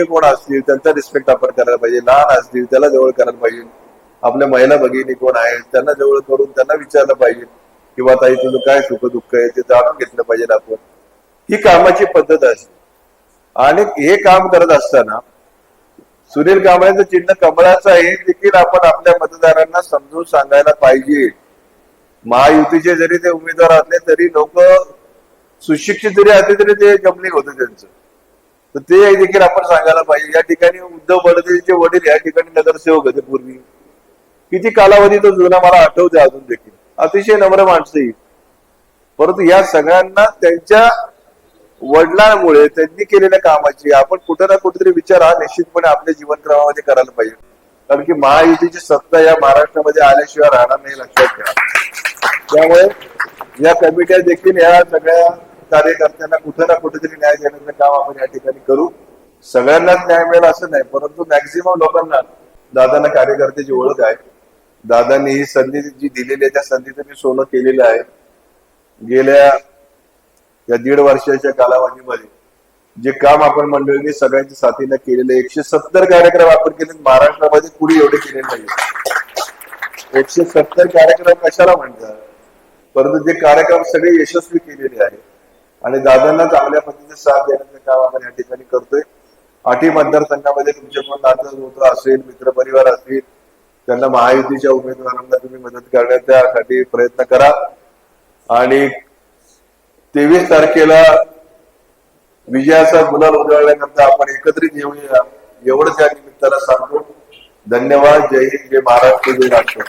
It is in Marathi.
मोठे कोण असतील त्यांचा रिस्पेक्ट आपण करायला पाहिजे. लहान असतील त्याला जवळ करायला पाहिजे. आपल्या महिला भगिनी कोण आहेत त्यांना जवळ करून त्यांना विचारलं पाहिजे. किंवा ताई तुझं काय सुख दुःख आहे? ते जाणून घेतलं पाहिजे आपण. ही कामाची पद्धत असते आणि हे काम करत असताना सुनील कांबळेचं चिन्ह कमळाचं आहे देखील आपण आपल्या मतदारांना समजून सांगायला पाहिजे. महायुतीचे जरी ते उमेदवार असले तरी लोक सुशिक्षित जरी असले तरी ते जमलिंग होतं त्यांचं. तर ते देखील आपण सांगायला पाहिजे. या ठिकाणी उद्धव बडदेचे वडील या ठिकाणी नगरसेवक होते पूर्वी. किती कालावधी तो जुना मला आठवते अजून देखील. अतिशय नम्र माणसंही परंतु या सगळ्यांना त्यांच्या वडिलांमुळे त्यांनी केलेल्या कामाची आपण कुठे ना कुठेतरी विचार हा निश्चितपणे आपल्या जीवनक्रमामध्ये करायला पाहिजे. कारण की महायुतीची सत्ता या महाराष्ट्रामध्ये आल्याशिवाय राहणार नाही लक्षात घ्या त्यामुळे या कमिट्या देखील या सगळ्या कार्यकर्त्यांना कुठं ना कुठेतरी न्याय देण्याचं काम आपण या ठिकाणी करू. सगळ्यांनाच न्याय मिळेल असं नाही परंतु मॅक्झिमम लोकांना दादांना कार्यकर्त्याची ओळख आहे. दादांनी ही संधी जी दिलेली आहे त्या संधीचं मी सोनं केलेलं आहे. गेल्या या दीड वर्षाच्या कालावधीमध्ये जे काम आपण मंडळींनी सगळ्यांच्या साथीनं केलेलं एकशे सत्तर कार्यक्रम आपण केले महाराष्ट्रामध्ये कुणी एवढे केले नाही एकशे सत्तर कार्यक्रम कशाला म्हणतात? परंतु जे कार्यक्रम सगळे यशस्वी केलेले आहेत आणि दादांना चांगल्या पद्धतीने साथ देण्याचं काम आपण या ठिकाणी करतोय. आठी मतदारसंघामध्ये तुमचे कोण नातं होतं असेल मित्रपरिवार असतील त्यांना महायुतीच्या उमेदवारांना तुम्ही मदत करण्यासाठी प्रयत्न करा. आणि तेवीस तारखेला विजयाचा गुलाल उजळण्याकरता आपण एकत्रित येऊया. एवढंच या निमित्ताला सांगतो. धन्यवाद. जय हिंद. जय महाराष्ट्र. जय राष्ट्र